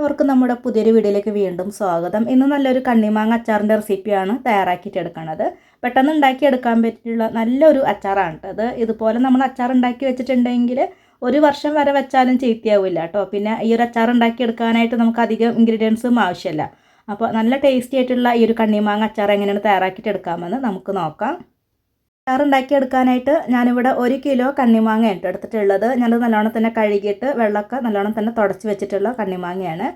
അവർക്ക് നമ്മുടെ പുതിയൊരു വീഡിയോയിലേക്ക് വീണ്ടും സ്വാഗതം. ഇന്ന് നല്ലൊരു കണ്ണിമാങ്ങ അച്ചാറിന്റെ റെസിപ്പിയാണ് തയ്യാറാക്കിയിട്ട് എടുക്കുന്നത് പെട്ടെന്ന് ഉണ്ടാക്കി എടുക്കാൻ പറ്റിയുള്ള നല്ലൊരു അച്ചാറാണ് ഇത്. ഇതുപോലെ നമ്മൾ അച്ചാർ ഉണ്ടാക്കി വെച്ചിട്ടുണ്ടെങ്കിൽ ഒരു വർഷം വരെ വെച്ചാലും ചീത്തയാവില്ല കേട്ടോ പിന്നെ ഈ ഒരു അച്ചാർ ഉണ്ടാക്കി എടുക്കാനായിട്ട് നമുക്ക് അധികം ഇൻഗ്രീഡിയൻസും ആവശ്യമില്ല. അപ്പോൾ നല്ല ടേസ്റ്റി ആയിട്ടുള്ള ഈ ഒരു കണ്ണിമാങ്ങ അച്ചാർ എങ്ങനെയാണ് തയ്യാറാക്കിയിട്ട് എടുക്കാമെന്ന് നമുക്ക് നോക്കാം. ഉണ്ടാക്കിയെടുക്കാനായിട്ട് ഞാനിവിടെ ഒരു കിലോ കണ്ണിമാങ്ങ ഇട്ട് എടുത്തിട്ടുള്ളത്. ഞാനത് നല്ലോണം തന്നെ കഴുകിയിട്ട് വെള്ളമൊക്കെ നല്ലോണം തന്നെ തുടച്ച് വെച്ചിട്ടുള്ള കണ്ണിമാങ്ങയാണ്.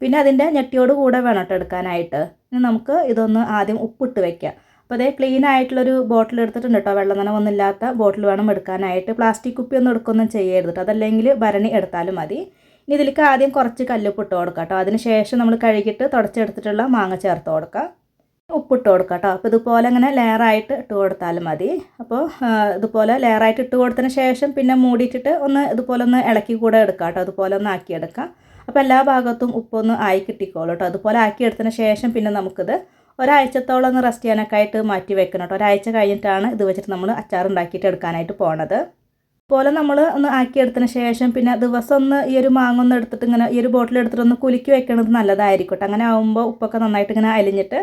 പിന്നെ അതിന്റെ ഞെട്ടിയോട് കൂടെ വേണം എടുക്കാനായിട്ട്. ഇനി നമുക്ക് ഇതൊന്ന് ആദ്യം ഉപ്പിട്ട് വെക്കാം. അപ്പോൾ അതേ ക്ലീൻ ആയിട്ടുള്ളൊരു ബോട്ടിൽ എടുത്തിട്ടുണ്ട് കേട്ടോ. വെള്ളം നനവൊന്നുമില്ലാത്ത ബോട്ടിൽ വേണം എടുക്കാനായിട്ട്. പ്ലാസ്റ്റിക് കുപ്പി ഒന്നും എടുക്കൊന്നും ചെയ്യരുത് അതല്ലെങ്കിൽ ഭരണി എടുത്താലും മതി. ഇനി ഇതിലേക്ക് ആദ്യം കുറച്ച് കല്ലുപ്പ് ഇട്ട് കൊടുക്കാം കേട്ടോ. അതിന് ശേഷം നമ്മൾ കഴുകിയിട്ട് തുടച്ചെടുത്തിട്ടുള്ള മാങ്ങ ചേർത്ത് കൊടുക്കാം. ഉപ്പിട്ട് കൊടുക്കുക കേട്ടോ അപ്പോൾ ഇതുപോലെ ഇങ്ങനെ ലെയറായിട്ട് ഇട്ട് കൊടുത്താലും മതി. അപ്പോൾ ഇതുപോലെ ലെയറായിട്ട് ഇട്ട് കൊടുത്തതിന് ശേഷം പിന്നെ മൂടിയിട്ടിട്ട് ഒന്ന് ഇതുപോലെ ഒന്ന് ഇളക്കി കൂടെ എടുക്കാം കേട്ടോ അതുപോലെ ഒന്ന് ആക്കിയെടുക്കാം അപ്പോൾ എല്ലാ ഭാഗത്തും ഉപ്പൊന്ന് ആയി കിട്ടിക്കോളൂ കേട്ടോ അതുപോലെ ആക്കിയെടുത്തതിന് ശേഷം പിന്നെ നമുക്കിത് ഒരാഴ്ചത്തോളം ഒന്ന് റെസ്റ്റ് ചെയ്യാനൊക്കെ ആയിട്ട് മാറ്റി വെക്കണം കേട്ടോ ഒരാഴ്ച കഴിഞ്ഞിട്ടാണ് ഇത് വെച്ചിട്ട് നമ്മൾ അച്ചാർ ഉണ്ടാക്കിയിട്ട് എടുക്കാനായിട്ട് പോണത്. പോലെ നമ്മൾ ഒന്ന് ആക്കിയെടുത്തതിന് ശേഷം പിന്നെ ദിവസം ഒന്ന് ഈ ഒരു മാങ്ങ ഒന്ന് എടുത്തിട്ട് ഇങ്ങനെ ഈ ഒരു ബോട്ടിൽ എടുത്തിട്ട് ഒന്ന് കുലുക്കി വെക്കണത് നല്ലതായിരിക്കും അങ്ങനെ ആകുമ്പോൾ ഉപ്പൊക്കെ നന്നായിട്ട് ഇങ്ങനെ അലിഞ്ഞിട്ട്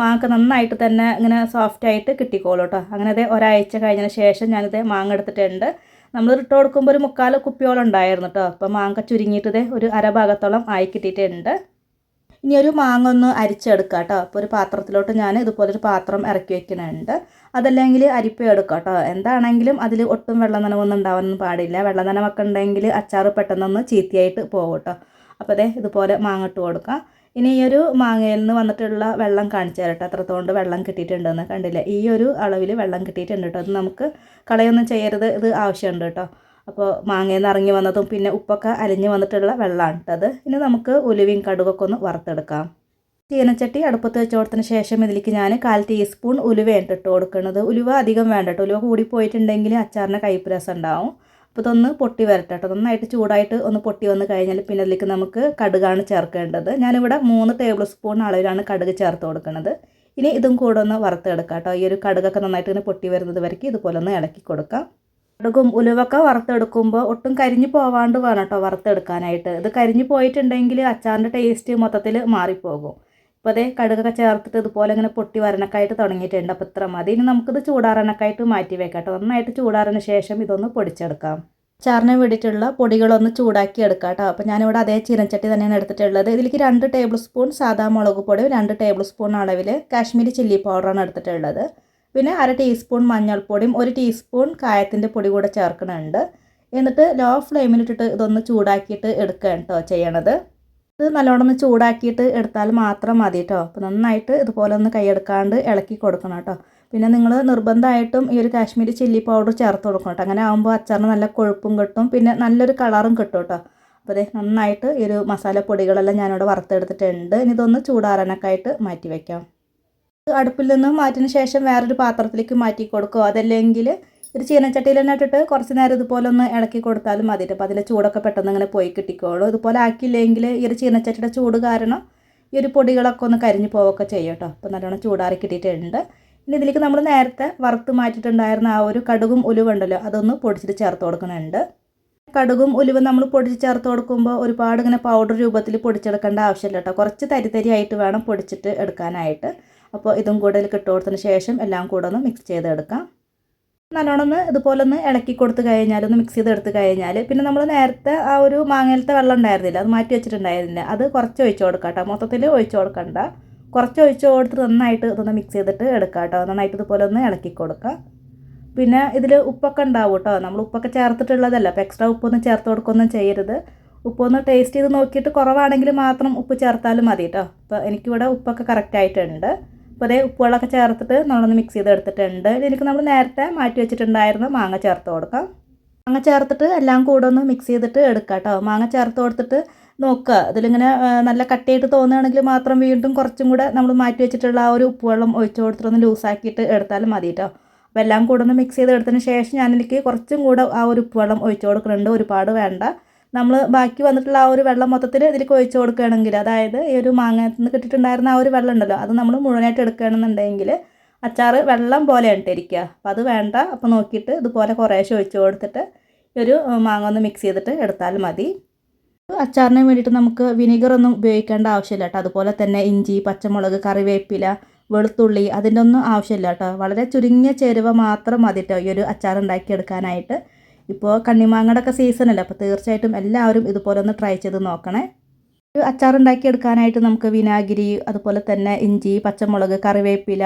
മാങ്ങ നന്നായിട്ട് തന്നെ ഇങ്ങനെ സോഫ്റ്റ് ആയിട്ട് കിട്ടിക്കോളൂ കേട്ടോ അങ്ങനെ അത് ഒരാഴ്ച കഴിഞ്ഞതിന് ശേഷം ഞാനിത് മാങ്ങ എടുത്തിട്ടുണ്ട്. നമ്മൾ ഇട്ട് കൊടുക്കുമ്പോൾ ഒരു മുക്കാൽ കുപ്പിയോളം ഉണ്ടായിരുന്നു കേട്ടോ അപ്പോൾ മാങ്ങ ചുരുങ്ങിയിട്ട് ഒരു അര ഭാഗത്തോളം ആയി കിട്ടിയിട്ടുണ്ട്. ഇനി ഒരു മാങ്ങ ഒന്ന് അരിച്ചെടുക്കുക കേട്ടോ അപ്പോൾ ഒരു പാത്രത്തിലോട്ട് ഞാൻ ഇതുപോലൊരു പാത്രം ഇറക്കി വെക്കുന്നുണ്ട്. അതല്ലെങ്കിൽ അരിപ്പ എടുക്കാം കേട്ടോ എന്താണെങ്കിലും അതിൽ ഒട്ടും വെള്ളം നനവൊന്നും ഉണ്ടാവാനൊന്നും പാടില്ല. വെള്ളം നനവൊക്കെ ഉണ്ടെങ്കിൽ അച്ചാറ് പെട്ടെന്നൊന്ന് ചീത്തയായിട്ട് പോകും കേട്ടോ അപ്പോൾ അതെ ഇതുപോലെ മാങ്ങ ഇട്ട് കൊടുക്കാം. ഇനി ഈ ഒരു മാങ്ങയിൽ നിന്ന് വന്നിട്ടുള്ള വെള്ളം കാണിച്ചു തരട്ടെ അത്രത്തോണ്ട് വെള്ളം കിട്ടിയിട്ടുണ്ടെന്ന് കണ്ടില്ലേ? ഈ ഒരു അളവിൽ വെള്ളം കിട്ടിയിട്ടുണ്ട് കേട്ടോ. അത് നമുക്ക് കളയൊന്നും ചെയ്യരുത്. ഇത് ആവശ്യമുണ്ട് കേട്ടോ. അപ്പോൾ മാങ്ങയിൽ നിന്ന് ഇറങ്ങി വന്നതും പിന്നെ ഉപ്പൊക്കെ അലിഞ്ഞ് വന്നിട്ടുള്ള വെള്ളമാണ് കേട്ടത് ഇനി നമുക്ക് ഉലുവയും കടുകൊക്കെ ഒന്ന് വറുത്തെടുക്കാം. ചീനച്ചട്ടി അടുപ്പത്ത് വെച്ച് കൊടുത്തതിന് ശേഷം ഇതിലേക്ക് ഞാൻ കാൽ ടീസ്പൂൺ ഉലുവയാണ് ഇട്ട് കൊടുക്കുന്നത്. ഉലുവ അധികം വേണ്ട കേട്ടോ. ഉലുവ കൂടിപ്പോയിട്ടുണ്ടെങ്കിൽ അച്ചാറിന് കയ്പ്പ് രസം ഉണ്ടാവും. അപ്പോൾ ഇതൊന്ന് പൊട്ടി വരട്ടെ കേട്ടോ. നന്നായിട്ട് ചൂടായിട്ട് ഒന്ന് പൊട്ടി വന്ന് കഴിഞ്ഞാൽ പിന്നെ അതിലേക്ക് നമുക്ക് കടുകാണ് ചേർക്കേണ്ടത്. ഞാനിവിടെ മൂന്ന് ടേബിൾ സ്പൂൺ അളവിലാണ് കടുക് ചേർത്ത് കൊടുക്കുന്നത്. ഇനി ഇതും കൂടെ ഒന്ന് വറുത്തെടുക്കാം കേട്ടോ. ഈ ഒരു കടുകൊക്കെ നന്നായിട്ട് ഇങ്ങനെ പൊട്ടി വരുന്നത് വരയ്ക്ക്. ഇതുപോലെ ഒന്ന് ഇളക്കി കൊടുക്കാം. കടുകും ഉലുവൊക്കെ വറുത്തെടുക്കുമ്പോൾ ഒട്ടും കരിഞ്ഞു പോവാണ്ട് വേണം കേട്ടോ വറുത്തെടുക്കാനായിട്ട്. ഇത് കരിഞ്ഞു പോയിട്ടുണ്ടെങ്കിൽ അച്ചാറിന്റെ ടേസ്റ്റ് മൊത്തത്തിൽ മാറിപ്പോകും. ഇപ്പോൾ അതേ കടുകൊക്കെ ചേർത്തിട്ട് ഇതുപോലെ ഇങ്ങനെ പൊട്ടി വരണക്കായിട്ട് തുടങ്ങിയിട്ടുണ്ട്. അപ്പോൾ ഇത്ര മതി. ഇനി നമുക്കിത് ചൂടാറണക്കായിട്ട് മാറ്റി വെക്കാം കേട്ടോ. നന്നായിട്ട് ചൂടാറിന് ശേഷം ഇതൊന്ന് പൊടിച്ചെടുക്കാം. അച്ചാറിന് വേണ്ടിയിട്ടുള്ള പൊടികളൊന്ന് ചൂടാക്കി എടുക്കാം കേട്ടോ. അപ്പോൾ ഞാനിവിടെ അതേ ചീനച്ചട്ടി തന്നെയാണ് എടുത്തിട്ടുള്ളത്. ഇതിലേക്ക് രണ്ട് ടേബിൾ സ്പൂൺ സാധാ മുളക് പൊടി രണ്ട് ടേബിൾ സ്പൂൺ അളവിൽ കാശ്മീരി ചില്ലി പൗഡറാണ് എടുത്തിട്ടുള്ളത്. പിന്നെ അര ടീസ്പൂൺ മഞ്ഞൾപ്പൊടിയും ഒരു ടീസ്പൂൺ കായത്തിന്റെ പൊടി കൂടെ ചേർക്കുന്നുണ്ട്. എന്നിട്ട് ലോ ഫ്ലെയിമിലിട്ടിട്ട് ഇതൊന്ന് ചൂടാക്കിയിട്ട് എടുക്കുക കേട്ടോ ചെയ്യണത്. ഇത് നല്ലോണം ചൂടാക്കിയിട്ട് എടുത്താൽ മാത്രം മതി കേട്ടോ അപ്പോൾ നന്നായിട്ട് ഇതുപോലെ ഒന്ന് കൈയെടുക്കാണ്ട് ഇളക്കി കൊടുക്കണം കേട്ടോ പിന്നെ നിങ്ങൾ നിർബന്ധമായിട്ടും ഈ ഒരു കാശ്മീരി ചില്ലി പൗഡർ ചേർത്ത് കൊടുക്കണം കേട്ടോ അങ്ങനെ ആകുമ്പോൾ അച്ചാറിന് നല്ല കൊഴുപ്പും കിട്ടും പിന്നെ നല്ലൊരു കളറും കിട്ടും കേട്ടോ അപ്പോൾ അതെ നന്നായിട്ട് ഈ ഒരു മസാലപ്പൊടികളെല്ലാം ഞാനിവിടെ വറുത്തെടുത്തിട്ടുണ്ട്. ഇനി ഇതൊന്ന് ചൂടാറാനൊക്കെ ആയിട്ട് മാറ്റി വയ്ക്കാം അടുപ്പിൽ നിന്ന് മാറ്റിന് ശേഷം വേറൊരു പാത്രത്തിലേക്ക് മാറ്റി കൊടുക്കുക. അതല്ലെങ്കിൽ ഒരു ചീനച്ചട്ടിയിൽ തന്നെ ഇട്ടിട്ട് കുറച്ച് നേരം ഇതുപോലെ ഒന്ന് ഇളക്കി കൊടുത്താലും മതി അപ്പോൾ അതിലെ ചൂടൊക്കെ പെട്ടെന്ന് ഇങ്ങനെ പോയി കിട്ടിക്കോളൂ. ഇതുപോലെ ആക്കിയില്ലെങ്കിൽ ഈ ഒരു ചീനച്ചട്ടിയുടെ ചൂട് കാരണം ഈ ഒരു പൊടികളൊക്കെ ഒന്ന് കരിഞ്ഞു പോവുകയൊക്കെ ചെയ്യും കേട്ടോ. അപ്പോൾ നല്ലോണം ചൂടാറി കിട്ടിയിട്ടുണ്ട്. ഇനി ഇതിലേക്ക് നമ്മൾ നേരത്തെ വറുത്ത് മാറ്റിയിട്ടുണ്ടായിരുന്ന ആ ഒരു കടുകും ഉലുവുണ്ടല്ലോ അതൊന്ന് പൊടിച്ചിട്ട് ചേർത്ത് കൊടുക്കുന്നുണ്ട്. കടുകും ഉലുവും നമ്മൾ പൊടിച്ച് ചേർത്ത് കൊടുക്കുമ്പോൾ ഒരുപാട് ഇങ്ങനെ പൗഡർ രൂപത്തിൽ പൊടിച്ചെടുക്കേണ്ട ആവശ്യമില്ല കേട്ടോ. കുറച്ച് തരി തരി ആയിട്ട് വേണം പൊടിച്ചിട്ട് എടുക്കാനായിട്ട്. അപ്പോൾ ഇതും കൂടെ ഇതിൽ ഇട്ട് ശേഷം എല്ലാം കൂടെ ഒന്ന് മിക്സ് ചെയ്തെടുക്കാം. നല്ലോണം ഇതുപോലെ ഒന്ന് ഇളക്കി കൊടുത്ത് കഴിഞ്ഞാൽ ഒന്ന് മിക്സ് ചെയ്തെടുത്ത് കഴിഞ്ഞാൽ പിന്നെ നമ്മൾ നേരത്തെ ആ ഒരു മാങ്ങയിലത്തെ വെള്ളം ഉണ്ടായിരുന്നില്ല. അത് മാറ്റി വെച്ചിട്ടുണ്ടായിരുന്നില്ല. അത് കുറച്ച് ഒഴിച്ച് കൊടുക്കാം കേട്ടോ മൊത്തത്തിൽ ഒഴിച്ച് കൊടുക്കണ്ട. കുറച്ച് ഒഴിച്ച് കൊടുത്തിട്ട് നന്നായിട്ട് ഇതൊന്ന് മിക്സ് ചെയ്തിട്ട് എടുക്കാം കേട്ടോ നന്നായിട്ട് ഇതുപോലെ ഒന്ന് ഇളക്കി കൊടുക്കുക പിന്നെ ഇതിൽ ഉപ്പൊക്കെ ഉണ്ടാവും കേട്ടോ നമ്മൾ ഉപ്പൊക്കെ ചേർത്തിട്ടുള്ളതല്ല. അപ്പോൾ എക്സ്ട്രാ ഉപ്പൊന്നും ചേർത്ത് കൊടുക്കൊന്നും ചെയ്യരുത്. ഉപ്പൊന്ന് ടേസ്റ്റ് ചെയ്ത് നോക്കിയിട്ട് കുറവാണെങ്കിൽ മാത്രം ഉപ്പ് ചേർത്താലും മതി കേട്ടോ അപ്പോൾ എനിക്കിവിടെ ഉപ്പൊക്കെ കറക്റ്റ് ആയിട്ടുണ്ട്. അപ്പോൾ അതേ ഉപ്പുകളൊക്കെ ചേർത്തിട്ട് നമ്മളൊന്ന് മിക്സ് ചെയ്ത് എടുത്തിട്ടുണ്ട് ഇതിലേക്ക് നമ്മൾ നേരത്തെ മാറ്റി വെച്ചിട്ടുണ്ടായിരുന്ന മാങ്ങ ചേർത്ത് കൊടുക്കാം. മാങ്ങ ചേർത്തിട്ട് എല്ലാം കൂടെ ഒന്ന് മിക്സ് ചെയ്തിട്ട് എടുക്കാം കേട്ടോ മാങ്ങ ചേർത്ത് കൊടുത്തിട്ട് നോക്കുക. ഇതിലിങ്ങനെ നല്ല കട്ടിയായിട്ട് തോന്നുകയാണെങ്കിൽ മാത്രം വീണ്ടും കുറച്ചും കൂടെ നമ്മൾ മാറ്റി വെച്ചിട്ടുള്ള ആ ഒരു ഉപ്പുവെള്ളം ഒഴിച്ച് കൊടുത്തിട്ടൊന്ന് ലൂസാക്കിയിട്ട് എടുത്താലും മതി കേട്ടോ അപ്പോൾ എല്ലാം കൂടെ ഒന്ന് മിക്സ് ചെയ്ത് എടുത്തതിന് ശേഷം ഞാനിലേക്ക് കുറച്ചും കൂടെ ആ ഒരു ഉപ്പുവെള്ളം ഒഴിച്ച് കൊടുക്കുന്നുണ്ട്. ഒരുപാട് വേണ്ട. നമ്മൾ ബാക്കി വന്നിട്ടുള്ള ആ ഒരു വെള്ളം മൊത്തത്തിൽ ഇതിലേക്ക് ഒഴിച്ചു കൊടുക്കുകയാണെങ്കിൽ അതായത് ഈ ഒരു മാങ്ങയിൽ നിന്ന് കിട്ടിയിട്ടുണ്ടായിരുന്ന ആ ഒരു വെള്ളം ഉണ്ടല്ലോ അത് നമ്മൾ മുഴുവനായിട്ട് എടുക്കുകയാണെന്നുണ്ടെങ്കിൽ അച്ചാർ വെള്ളം പോലെയാണ് ഇട്ടിരിക്കുക അപ്പം അത് വേണ്ട അപ്പോൾ നോക്കിയിട്ട് ഇതുപോലെ കുറേശ്ശെ ഒഴിച്ചു കൊടുത്തിട്ട് ഈ ഒരു മാങ്ങ ഒന്ന് മിക്സ് ചെയ്തിട്ട് എടുത്താൽ മതി. അച്ചാറിന് വേണ്ടിയിട്ട് നമുക്ക് വിനീഗർ ഒന്നും ഉപയോഗിക്കേണ്ട ആവശ്യമില്ല കേട്ടോ. അതുപോലെ തന്നെ ഇഞ്ചി പച്ചമുളക് കറിവേപ്പില വെളുത്തുള്ളി അതിന്റെ ഒന്നും ആവശ്യമില്ല കേട്ടോ. വളരെ ചുരുങ്ങിയ ചേരുവ മാത്രം മതി കേട്ടോ ഈ ഒരു അച്ചാർ ഉണ്ടാക്കിയെടുക്കാനായിട്ട്. ഇപ്പോൾ കണ്ണിമാങ്ങടൊക്കെ സീസണല്ലേ അപ്പോൾ തീർച്ചയായിട്ടും എല്ലാവരും ഇതുപോലെ ഒന്ന് ട്രൈ ചെയ്ത് നോക്കണേ. ഒരു അച്ചാർ ഉണ്ടാക്കിയെടുക്കാനായിട്ട് നമുക്ക് വിനാഗിരി അതുപോലെ തന്നെ ഇഞ്ചി പച്ചമുളക് കറിവേപ്പില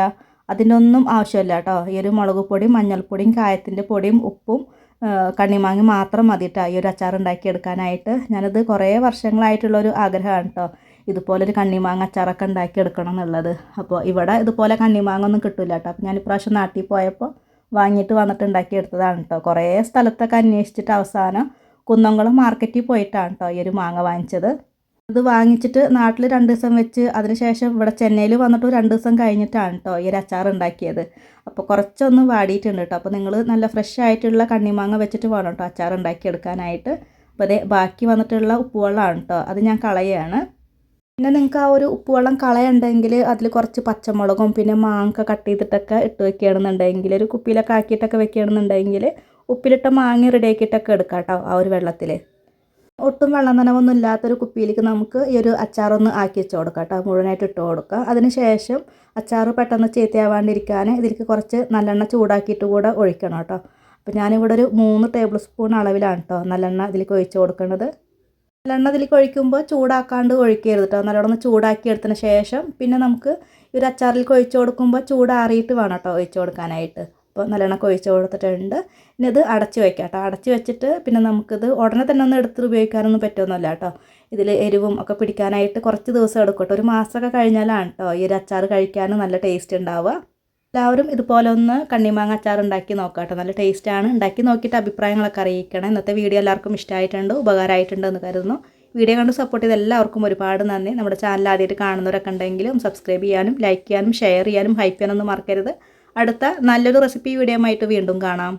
അതിന്റെ ഒന്നും ആവശ്യമില്ല കേട്ടോ. ഈ ഒരു മുളക് പൊടിയും മഞ്ഞൾപ്പൊടിയും കായത്തിന്റെ പൊടിയും ഉപ്പും കണ്ണിമാങ്ങി മാത്രം മതി കേട്ടോ ഈ ഒരു അച്ചാർ ഉണ്ടാക്കിയെടുക്കാനായിട്ട് ഞാനത് കുറേ വർഷങ്ങളായിട്ടുള്ളൊരു ആഗ്രഹമാണ് കേട്ടോ. ഇതുപോലൊരു കണ്ണിമാങ്ങ അച്ചാറൊക്കെ ഉണ്ടാക്കിയെടുക്കണം എന്നുള്ളത്. അപ്പോൾ ഇവിടെ ഇതുപോലെ കണ്ണിമാങ്ങ ഒന്നും കിട്ടില്ല കേട്ടോ. അപ്പോൾ ഞാൻ ഇപ്രാവശ്യം നാട്ടിൽ പോയപ്പോൾ വാങ്ങിയിട്ട് വന്നിട്ട് ഉണ്ടാക്കിയെടുത്തതാണ് കേട്ടോ കുറേ സ്ഥലത്തൊക്കെ അന്വേഷിച്ചിട്ട് അവസാനം കുന്നംകുളം മാർക്കറ്റിൽ പോയിട്ടാണ് കേട്ടോ ഈ ഒരു മാങ്ങ വാങ്ങിച്ചത്. ഇത് വാങ്ങിച്ചിട്ട് നാട്ടിൽ രണ്ട് ദിവസം വെച്ച് അതിനുശേഷം ഇവിടെ ചെന്നൈയിൽ വന്നിട്ട് രണ്ട് ദിവസം കഴിഞ്ഞിട്ടാണ് കേട്ടോ ഈ ഒരു അച്ചാർ ഉണ്ടാക്കിയത്. അപ്പോൾ കുറച്ചൊന്ന് വാടിയിട്ടുണ്ട് കേട്ടോ അപ്പോൾ നിങ്ങൾ നല്ല ഫ്രഷ് ആയിട്ടുള്ള കണ്ണിമാങ്ങ വെച്ചിട്ട് വേണം കേട്ടോ അച്ചാർ ഉണ്ടാക്കിയെടുക്കാനായിട്ട്. അപ്പോൾ അതേ ബാക്കി വന്നിട്ടുള്ള ഉപ്പുവെള്ളമാണ് കേട്ടോ അത് ഞാൻ കളയുകയാണ് പിന്നെ നിങ്ങൾക്ക് ആ ഒരു ഉപ്പുവെള്ളം കളയുണ്ടെങ്കിൽ അതിൽ കുറച്ച് പച്ചമുളകും പിന്നെ മാങ്ങ കട്ട് ചെയ്തിട്ടൊക്കെ ഇട്ട് വെക്കുകയാണെന്നുണ്ടെങ്കിൽ ഒരു കുപ്പിയിലൊക്കെ ആക്കിയിട്ടൊക്കെ വെക്കുകയാണെന്നുണ്ടെങ്കിൽ ഉപ്പിലിട്ട മാങ്ങ റെഡിയാക്കിയിട്ടൊക്കെ എടുക്കാം കേട്ടോ ആ ഒരു വെള്ളത്തിൽ ഒട്ടും വെള്ളം നനവൊന്നും ഇല്ലാത്തൊരു കുപ്പിയിലേക്ക് നമുക്ക് ഈ ഒരു അച്ചാറൊന്ന് ആക്കി വെച്ച് കൊടുക്കാം കേട്ടോ മുഴുവനായിട്ട് ഇട്ട് കൊടുക്കുക അതിന് ശേഷം അച്ചാർ പെട്ടെന്ന് ചീത്തയാവാണ്ടിരിക്കാൻ ഇതിലേക്ക് കുറച്ച് നല്ലെണ്ണ ചൂടാക്കിയിട്ട് കൂടെ ഒഴിക്കണം കേട്ടോ അപ്പോൾ ഞാനിവിടെ ഒരു മൂന്ന് ടേബിൾ സ്പൂൺ അളവിലാണ് കേട്ടോ നല്ലെണ്ണ ഇതിലേക്ക് ഒഴിച്ച് കൊടുക്കുന്നത് നല്ലെണ്ണ ഇതിലേക്ക് ഒഴിക്കുമ്പോൾ ചൂടാക്കാണ്ട് ഒഴിക്കരുത് കേട്ടോ നല്ലോണം ചൂടാക്കി എടുത്തതിന് ശേഷം പിന്നെ നമുക്ക് ഈ ഒരു അച്ചാറിലേക്ക് ഒഴിച്ച് കൊടുക്കുമ്പോൾ ചൂടാറിയിട്ട് വേണം കേട്ടോ ഒഴിച്ച് കൊടുക്കാനായിട്ട്. അപ്പോൾ നല്ലോണം ഒഴിച്ചു കൊടുത്തിട്ടുണ്ട്. ഇനി ഇത് അടച്ചു വയ്ക്കാം കേട്ടോ അടച്ചു വെച്ചിട്ട് പിന്നെ നമുക്കിത് ഉടനെ തന്നെ ഒന്ന് എടുത്ത് ഉപയോഗിക്കാനൊന്നും പറ്റുമൊന്നുമില്ല കേട്ടോ ഇതിൽ എരിവും ഒക്കെ പിടിക്കാനായിട്ട് കുറച്ച് ദിവസം എടുക്കും കേട്ടോ ഒരു മാസമൊക്കെ കഴിഞ്ഞാലാണ് കേട്ടോ ഈ ഒരു അച്ചാർ കഴിക്കാൻ നല്ല ടേസ്റ്റ് ഉണ്ടാവുക. എല്ലാവരും ഇതുപോലെ ഒന്ന് കണ്ണിമാങ്ങ അച്ചാർ ഉണ്ടാക്കി നോക്കാം കേട്ടോ. നല്ല ടേസ്റ്റാണ് ഉണ്ടാക്കി നോക്കിയിട്ട് അഭിപ്രായങ്ങളൊക്കെ അറിയിക്കണം. ഇന്നത്തെ വീഡിയോ എല്ലാവർക്കും ഇഷ്ടമായിട്ടുണ്ട് ഉപകാരമായിട്ടുണ്ട് എന്ന് കരുതുന്നു. വീഡിയോ കണ്ട് സപ്പോർട്ട് ചെയ്ത എല്ലാവർക്കും ഒരുപാട് നന്ദി. നമ്മുടെ ചാനൽ ആദ്യമായിട്ട് കാണുന്നവരൊക്കെ ഉണ്ടെങ്കിലും സബ്സ്ക്രൈബ് ചെയ്യാനും ലൈക്ക് ചെയ്യാനും ഷെയർ ചെയ്യാനും ഹൈപ്പ് ചെയ്യാനൊന്നും മറക്കരുത്. അടുത്ത നല്ലൊരു റെസിപ്പി വീഡിയോ ആയിട്ട് വീണ്ടും കാണാം.